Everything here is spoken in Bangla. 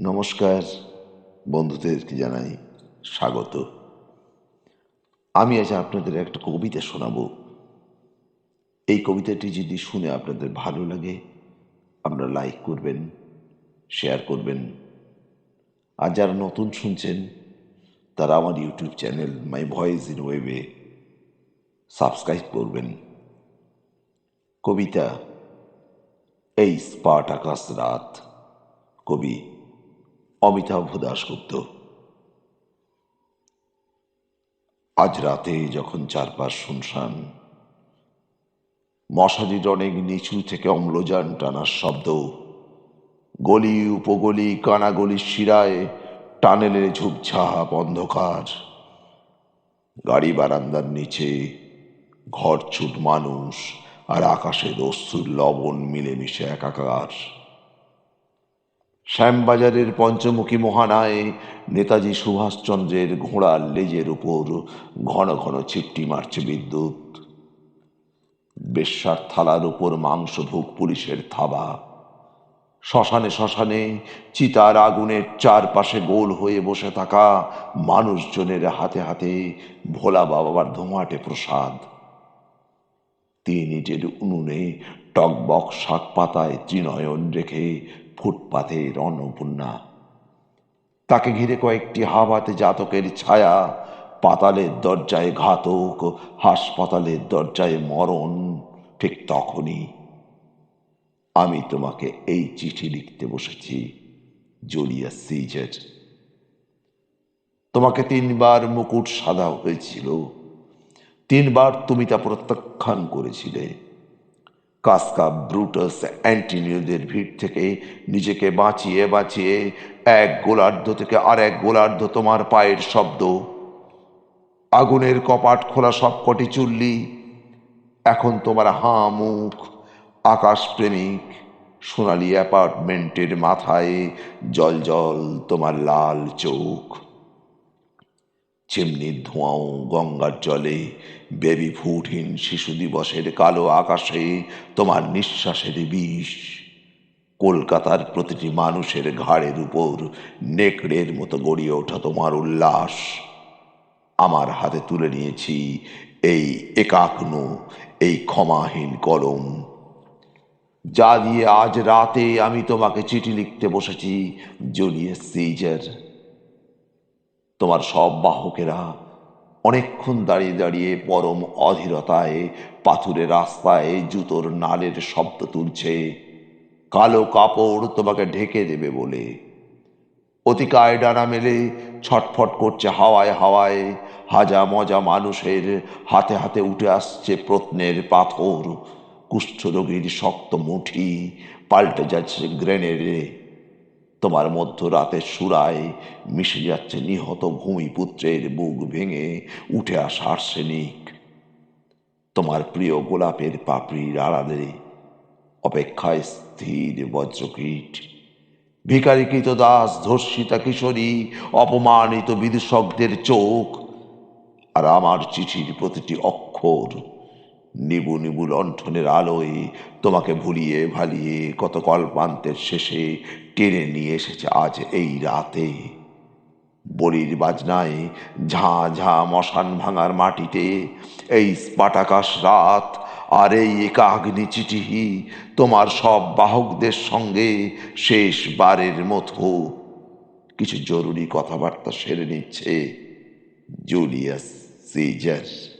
নমস্কার বন্ধুদেরকে জানাই? স্বাগত। আমি আজ আপনাদের একটা কবিতা শোনাব। এই কবিতাটি যদি শুনে আপনাদের ভালো লাগে, আপনারা লাইক করবেন শেয়ার করবেন। আর যারা নতুন শুনছেন, তারা আমার YouTube channel my voice in ওয়েবে সাবস্ক্রাইব করবেন। কবিতা, এই স্পাট আকাশ রাত, কবি অমিতাভ দাশগুপ্ত। আজ রাতে যখন চারপাশ শুনশান, মশারির অনেক নিচু থেকে অম্লজান টানার শব্দ, গলি উপগলি কানাগলির শিরায় টানেলে ঝুপঝাপ অন্ধকার, গাড়ি বারান্দার নিচে ঘর ছুট মানুষ আর আকাশে দস্যুর লবণ মিলেমিশে একাকার। শ্যামবাজারের পঞ্চমুখী মহানায় নেতাজি সুভাষচন্দ্রের ঘোড়ার লেজের উপর ঘন ঘন ছিপটি মারছে বিদ্যুৎ। বেশ্যার থালার উপর মাংসভোগ পুলিশের থাবা। শ্মশানে শ্মশানে চিতার আগুনের চারপাশে গোল হয়ে বসে থাকা মানুষজনের হাতে হাতে ভোলা বাবার ধোঁয়াটে প্রসাদ। তিন ইটের উনুনে টকবক শাক পাতায় ত্রিনয়ন রেখে ফুটপাথের অন্নপূর্ণা তাকে ঘিরে কয়েকটি হাওয়াতে জাতকের ছায়া পাতালের দরজায় ঘাতক হাসপাতালের দরজায় মরণ, ঠিক তখনই আমি তোমাকে এই চিঠি লিখতে বসেছি, জুলিয়াস সিজার। তোমাকে তিনবার মুকুট সাদা হয়েছিল। তিনবার তুমি তা প্রত্যাখ্যান করেছিলে। কাসকা, ব্রুটাস, অ্যান্টিনিওদের ভিড় থেকে নিজেকে বাঁচিয়ে বাঁচিয়ে এক গোলার্ধ থেকে আর এক গোলার্ধ তোমার পায়ের শব্দ। আগুনের কপাট খোলা সবকটি চুল্লি। এখন তোমার হাঁ মুখ আকাশ প্রেমিক সোনালি অ্যাপার্টমেন্টের মাথায় জল জল তোমার লাল চোখ। চিমনির ধোঁয়াও গঙ্গার জলে, বেবি ফুটহীন শিশু দিবসের কালো আকাশে তোমার নিঃশ্বাসের বিষ। কলকাতার প্রতিটি মানুষের ঘাড়ের উপর নেকড়ের মতো গড়িয়ে ওঠা তোমার উল্লাস। আমার হাতে তুলে নিয়েছি এই একাগ্ন, এই ক্ষমাহীন কলম। যা দিয়ে আজ রাতে আমি তোমাকে চিঠি লিখতে বসেছি, জুলিয়াস সিজার। তোমার সব বাহকেরা অনেকক্ষণ দাঁড়িয়ে দাঁড়িয়ে পরম অধীরতায় পাথুরে রাস্তায় জুতোর নালের শব্দ তুলছে। কালো কাপড় তোমাকে ঢেকে দেবে বলে। অতিকায় ডানা মেলে ছটফট করছে হাওয়ায় হাওয়ায়। হাজা মজা মানুষের হাতে হাতে উঠে আসছে প্রত্নের পাথর। কুষ্ঠরোগীর শক্ত মুঠি পাল্টে যাচ্ছে গ্রেনেডে। তোমার মধ্য রাতের সুরায় মিশে যাচ্ছে নিহত ভূমিপুত্রের বুক ভেঙে, উঠে আসা আর্সেনিক। তোমার প্রিয় গোলাপের পাপড়ির আড়ালে অপেক্ষায় স্থির বজ্রকীট। ভিকারিকৃত দাস, ধর্ষিতা কিশোরী, অপমানিত বিদূষকদের চোখ। আর আমার চিঠির প্রতিটি অক্ষর নিবু নিবু লণ্ঠনের আলোয় তোমাকে ভুলিয়ে ভালিয়ে কত কল্পান্তের শেষে টেনে নিয়ে এসেছে আজ এই রাতে। বলির বাজনায় ঝাঁ ঝাঁ মশান ভাঙার মাটিতে এই স্পাটাকাশ রাত আর এই একাগ্নি চিঠিহি তোমার সব বাহকদের সঙ্গে শেষবারের মতো। কিছু জরুরি কথাবার্তা সেরে নিচ্ছে জুলিয়াস সিজার।